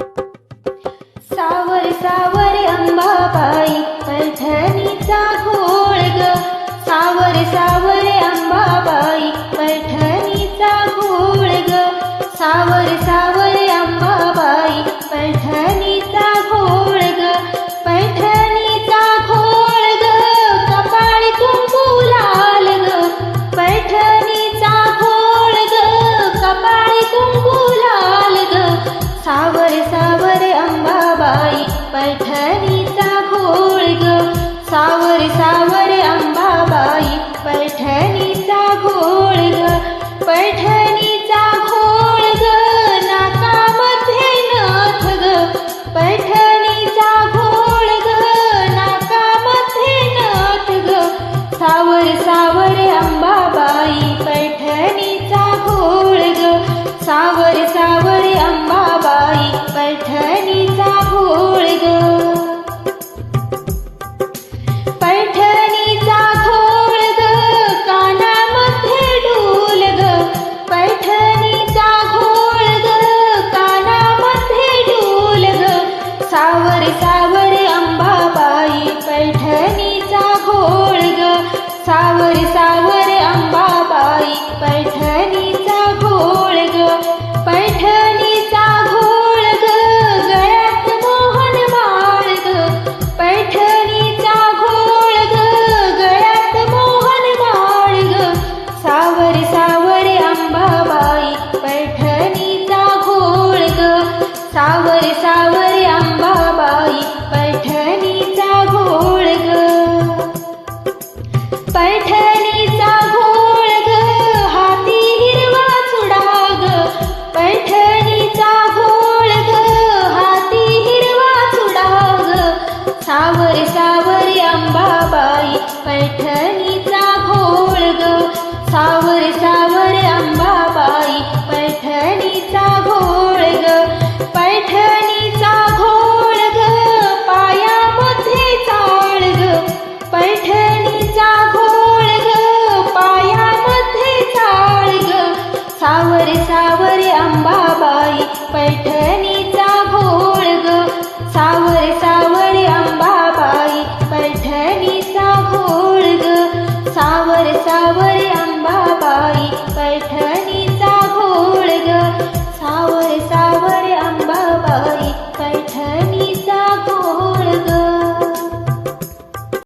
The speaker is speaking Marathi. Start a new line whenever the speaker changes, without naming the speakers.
सावर सावर अंबाबाई पैठणीचा हो सावर अंबाबाई पैठणीचा घोळ ग सावर सावर अंबाबाई पैठणी. ಸಾವರಿಸ पैठणीचा घोळ ग हाती हिरवा चुडा पैठणीचा घोळ ग हाती हिरवा चुडा ग सावर सावरी अंबाबाई पैठणीचा घोळ ग सावर सावर अंबाबाई पैठणीचा घोळ